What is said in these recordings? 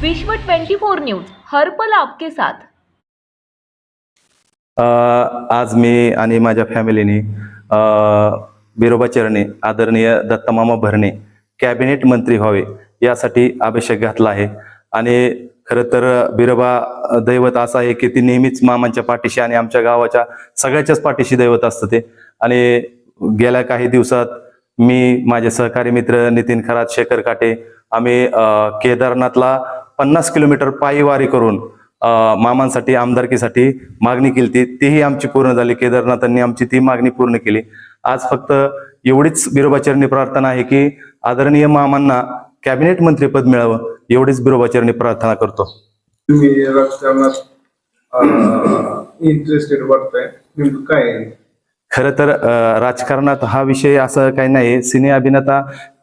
विश्व 24 न्यूज हर पल आपके साथ. अ, आज मी आणि माझ्या फॅमिलीने अ, बिरोबा चरणे आदरणीय दत्तमामा भरणे कॅबिनेट मंत्री व्हावे यासाठी अभिषेक घातला आहे. आणि खरं तर बिरोबा दैवत असं आहे की ती नेहमीच मामांच्या पाठीशी आणि आमच्या गावाच्या सगळ्याच्याच पाठीशी दैवत असतं ते. आणि गेल्या काही दिवसात मी माझे सहकारी मित्र नितीन खरात शेखर काटे आम्ही अ, केदारनाथला पन्नास किलोमीटर पायी वारी करून मामांसाठी आमदारकीसाठी मागणी केली ती तीही आमची पूर्ण झाली. केदारनाथांनी आमची ती मागणी पूर्ण केली. आज फक्त एवढीच बिरोबाचरणी प्रार्थना आहे की आदरणीय मामांना कॅबिनेट मंत्रीपद मिळावं एवढीच बिरोबाचरणी प्रार्थना करतो. तुम्ही राजकारणात इंटरेस्टेड वाटताय? नेमकं काय? खरं तर राजकारणात हा विषय असं काही नाही. सिने अभिनेता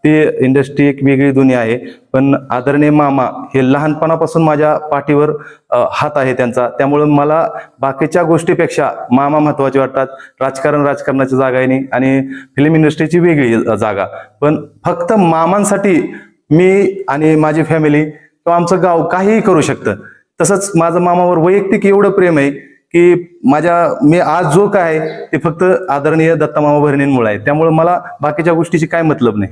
ती इंडस्ट्री एक वेगळी दुनिया आहे. पण आदरणीय मामा हे लहानपणापासून माझ्या पाठीवर हात आहे त्यांचा. त्यामुळे मला बाकीच्या गोष्टीपेक्षा मामा महत्त्वाचे वाटतात. राजकारण राजकारणाची जागा आहे नाही आणि फिल्म इंडस्ट्रीची वेगळी जागा. पण फक्त मामांसाठी मी आणि माझी फॅमिली किंवा आमचं गाव काहीही करू शकतं. तसंच माझं मामावर वैयक्तिक एवढं प्रेम आहे की माझ्या मी आज जो काय आहे ते फक्त आदरणीय दत्तमामा भरणींमुळे आहे. त्यामुळे मला बाकीच्या गोष्टीची काय मतलब नाही.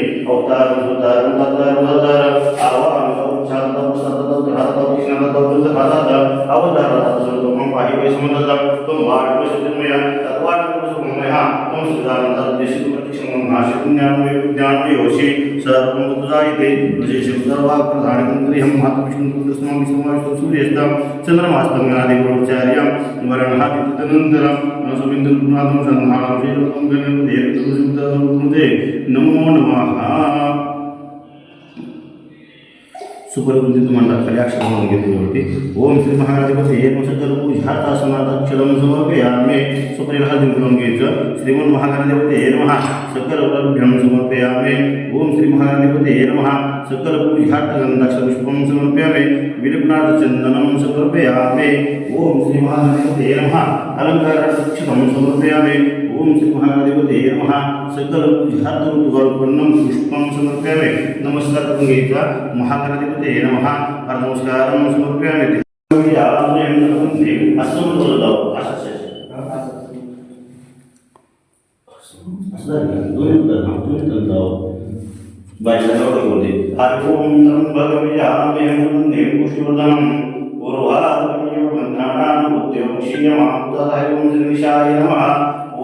लक्ष्मीते मुनि अवतारं सुतारं तत्तारं तत्तारं आवाहनं शान्तं, सततं ग्रहातं कृष्णतं वृद्धभातं अवतारं सर्वं पाहि वै समन्तं त्वं वाड्वशजन्मया तत्वाड्वशमया त्वं सुदानन्तं देशितु प्रत्यक्षं महाशिवं ज्ञानमेव ज्ञानमेवशि सर्वं तुजायते विशेषं सर्वाप्रधानमन्त्रिहं महात्मविष्णुपुत्रस्मामि समाविष्टं सूर्यस्तं। चन्द्रमास्तमनादिगुणोच्चार्यं वरणहादितदनन्तरं नसुबिन्दुनाथं सन्धानं श्रीरत्नं गणपते नमो नमः सुपरिवृत्ती अक्षर म्हणून घेतली होती ओम श्री महाराजपती हे सकल पूजातासनात अक्षरम समर्पयामे घ्यायचं श्रीमन महागणाधिपती हे नमः सकल प्रभ्यम समर्पयामे। ओम श्री महागणाधिपती हे नमः सकल पूजात गंधाक्ष पुष्पम समर्पयामे। विलग्नाथ चंदनम समर्पयामे। ओम श्री महागणाधिपती हे नमः अलंकाराक्षकम समर्पयामे। ఓం శ్రీ మహాదేవతే నమ సకలపుజాతుర్గర్పణం పుష్పం సమర్పయామి నమస్కారం గీత్వా మహాగణాధిపతే నమ నమస్కారం సమర్పయామి అస్సం చదువుతావు బయటలోకి హరిం భగవ్యామేముందే పుష్పదం పూర్వాదం ఉద్యోగం శ్రీయమాం తథైవం శ్రీ విషాయ నమ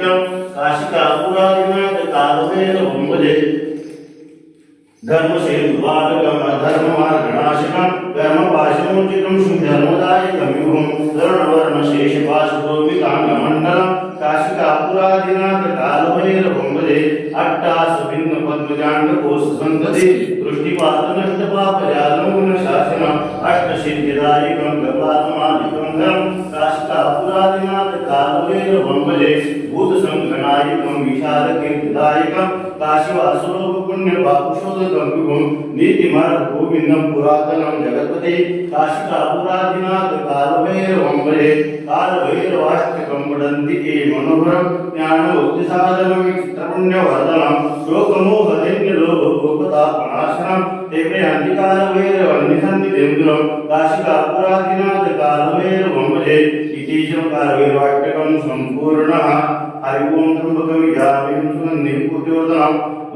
कराटक्षमुख्यं काशिकापुरादिनाथ कालभैरवं भजे धर्मसेतुवादकम् अधर्ममार्गणाशकम् कर्मपाशमोचितं शुद्धर्मदायकं युगं वर्णवर्णशेषपाशुभूमिकाङ्गमण्डलं काशिकापुरादिनाथ कालभैरवं भजे अट्टासभिन्नपद्मजाण्डकोशसन्तति दृष्टिपातनष्टपापजालमूलशासनम् अष्टसिद्धिदायकं కాశివాసులోపుణ్య పాపుషోదకంకుం నీతిమర గోవిందం పురాతనం జగత్పతి కాశికాపురాధినాథ కాలభైరవం భజే కాలభైరవాష్టకం వడంతికే మనోహరం జ్ఞానభక్తి సాధనం చిత్తపుణ్యవర్ధనం శోకమోహదైన్యలోకతాపనాశనం దేవే అంతికాలభైరవన్నిసన్నిదేంద్రం కాశికాపురాధినాథ కాలభైరవం భజే ఇతీశం కాలభైరవాష్టకం సంపూర్ణ హరి ఓం త్రంబకం Yami సుగంధి పూర్తివదనం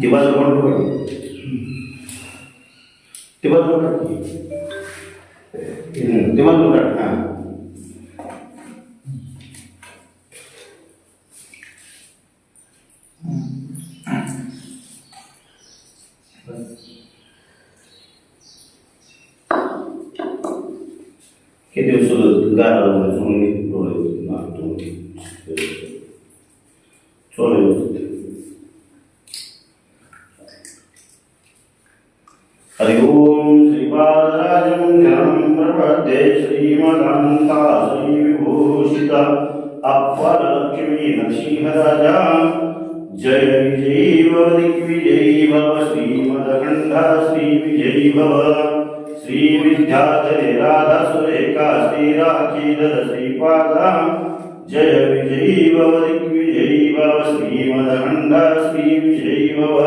development development in development huh? Kita sudah dengar orang ini boleh maklum, boleh. श्रीमदन्ता श्रीविभूषित अप्परलक्ष्मी नरसिंहराजा जय विजयी भव दिग्विजयी भव श्रीमदखण्डा श्रीविजयी भव श्रीविद्याधरे राधासुरेखा, श्रीराखीधर, श्रीपादा। जय विजयी भव दिग्विजयी भव श्रीमदखण्डा श्रीविजयी भव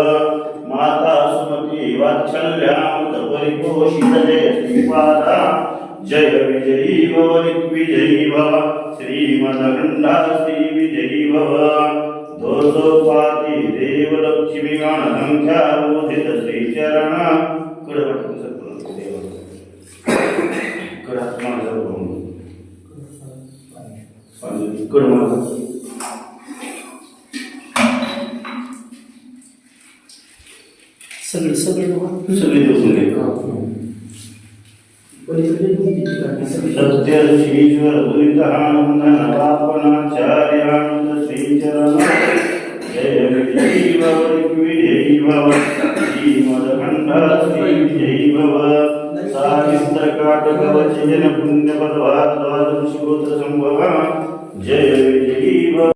माता सुमती वात्सल्यामृत परिपोषित जय श्रीपादा। जय विजयी भव दिग्विजयी भव श्रीमदखण्डा श्रीविजयी भव दोषोपाति देवलक्ष्मी गणसङ्ख्याबोधित श्रीचरण कडपट्टं सर्वं देव कडात्मा सर्वं कडमा सगळं सगळं सगळे दिवसून घे सत्य श्रीश्वर उदितानंदनाचार्यानंद श्रीचरण जय विजयी भव विजयी भव श्रीमदखण्ड श्री विजयी भव साहित्रकाटकवचन पुण्यपदवाद्वादं श्रोत्र संभव जय विजयी भव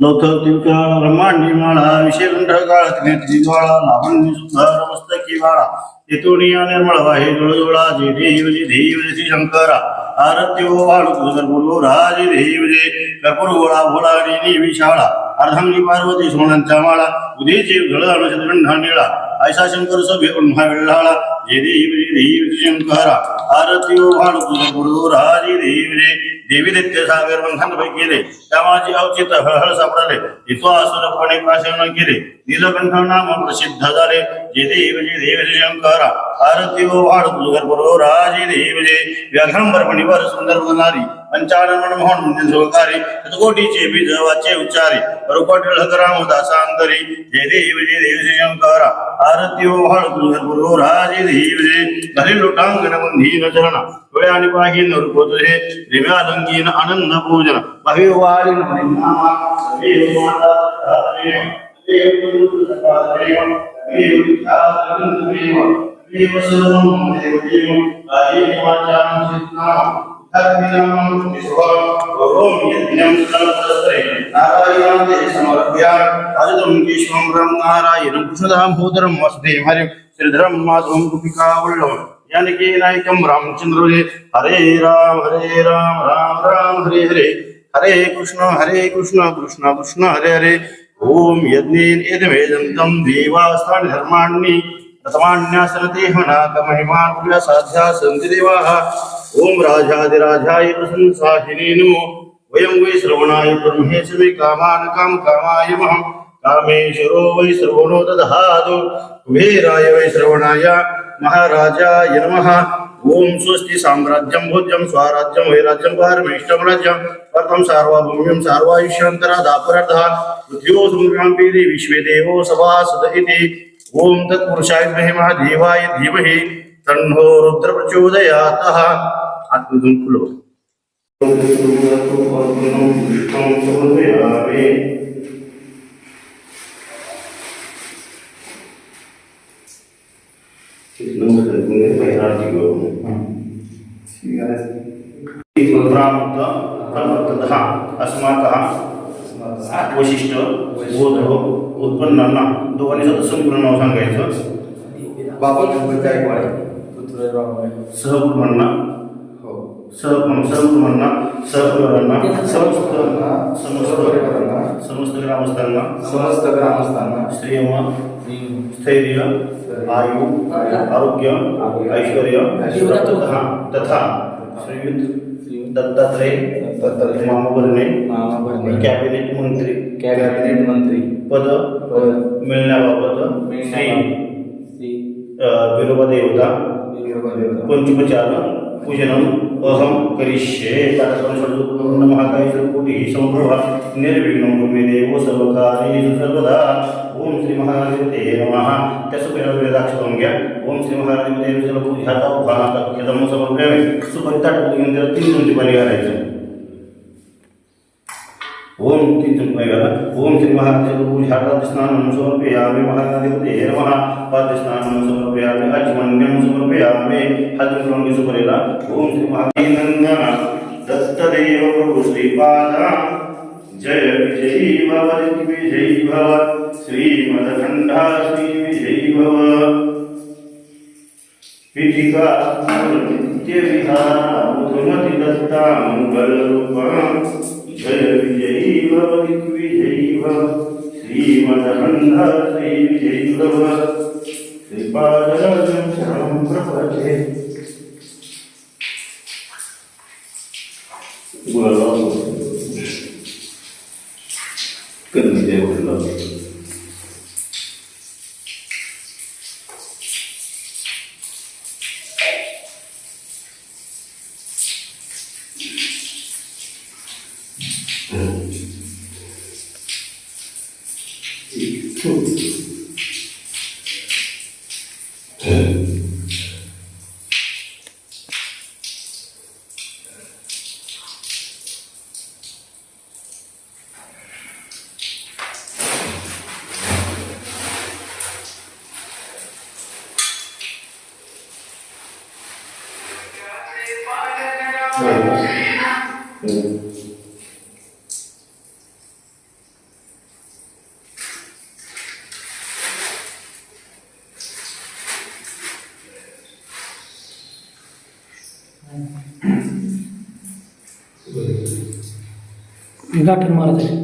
लौकिका ब्रह्मांडी माळा विषयगंठ काळात वाळा लावण्य सुंदर मस्तकी वाळा येतोनिया निर्मळ वाहे जुळजुळा जे देव जे देव जे श्री शंकरा आरत्यो वाळू तुझर बोलो देव जे कर्पूर गोळा भोळा आणि विशाळा अर्धांगी पार्वती सोनांचा माळा उदयचे घळ अनुषदगंधा निळा ऐसा शंकर सभे उन्हा वेळाळा जे देव जे देव जे शंकरा आरत्यो वाळू तुझर राजे देव जे देवी दैत्य सागर बंधन केले. त्यामाची अवचित हळहळ सापडले. इतो असुरपणे प्राशन केले. नीलकंठ नाम प्रसिद्ध झाले. ஜெயதேவஜயதேவசங்கர ஆரத்தியோ வாழுகர்பரோ ராஜேதேவஜே வியாகரம்பரமணி வார சுந்தரமனாரி பஞ்சாடமன மோகன் முந்தின் சுககாரி சதுகோட்டி சேபி தேவாச்சே உச்சாரி பருகோட்டி லகராம தாசாந்தரி ஜெயதேவஜயதேவசங்கர ஆரத்தியோ வாழுகர்பரோ ராஜேதேவஜே கலிலுட்டாங்கன மந்தீன சரண விளையாணி பாகின் ஒரு பொதுரே திவ்யாலங்கீன அனந்த பூஜன பகிர்வாரின் நாமா शंकरा आरती व वाढ तुझर बरोबर राजे देव सर्वं देव देव आए धर्मिणां विश्वं ओम यज्ञं सर्वस्त्रे हरे राम हरे राम राम राम हरे हरे हरे कृष्ण हरे कृष्ण कृष्ण कृष्ण हरे हरे ओम यज्ञेन यदवेदन्तं देवास्थान धर्माणि तमान्यासनते हनाक साध्या देवाः। ओम राजाधिराजाय प्रशंसाहिने नमो। वयं वै श्रवणाय ब्रह्मेश मे कामान् काम कामाय कामेश्वरो वै श्रवणो दधातु कुबेराय वै श्रवणाय महाराजाय नमः। ओम स्वस्ति साम्राज्यं भोज्यं स्वराज्यं वैराज्यं पारमेष्टं राज्यं प्रथम सार्वभौम्यं सार्वायुष्यन्तरादापराधः पृथ्व्यो समुद्राम्पीति विश्वे देवो सभासद इति। ओम तत्पुरुषाय विद्महे महादेवाय धीमहि। तन्नो रुद्र प्रचोदयातः। आत्मदुं खुलो। प्रवर्ततः अस्माकः वैशिष्ट बोध उत्पन्नांना दोघांनी सदस्य पूर्ण नाव सांगायचं। बाबा गायकवाड सहकुटुंबांना सहकुटुंबांना सहपरिवारांना समस्त समस्त परिवारांना, समस्त ग्रामस्थांना। समस्त ग्रामस्थांना। स्थैर्य। आयु। आरोग्य। ऐश्वर्य। तथा। श्रीयुत दत्तात्रय दत्तात्रय, मामा भरणे मामा भरणे, कॅबिनेट मंत्री. कॅबिनेट मंत्री. पद पद. मिळण्याबाबत श्री मिळण्याबाबत श्री अ, विरोबा देवता विरोबा देवता. पंचोपचार పూజనం కోసం కరిష్యే పూర్ణ మహాకాయకోటి సమప్రభ నిర్విఘ్నం దేవో సర్వకార్యేషు సర్వదా ఓం శ్రీ మహాదేవతే నమ తెసుపేదాక్షరం గ్యా ఓం శ్రీ మహాదేవదేవ పూజాత భాగం సమర్పయామి సుపరితాట్ మందిర तीन तुमची परिहारायचं घालायचं ओम तीन चमचे पाणी घाला ओम श्री महादेव पूजाता स्नानं समर्पयामि महादेवते नमः पादस्नानं समर्पयामि अच्मन्यं समर्पयामि हातुंगी सुपरेला ओम श्री महानंदन दत्तदेव प्रभु श्रीपादा जय विजयी भव विजयी भव श्रीमदखंडा श्री विजयी भव पीठिका नित्य विहारा मधुमति भव विजयी भव श्रीमदखंडा श्री विजयी भव श्रीपादराजं शरणं प्रपद्ये ይጋድል ማለት ነው።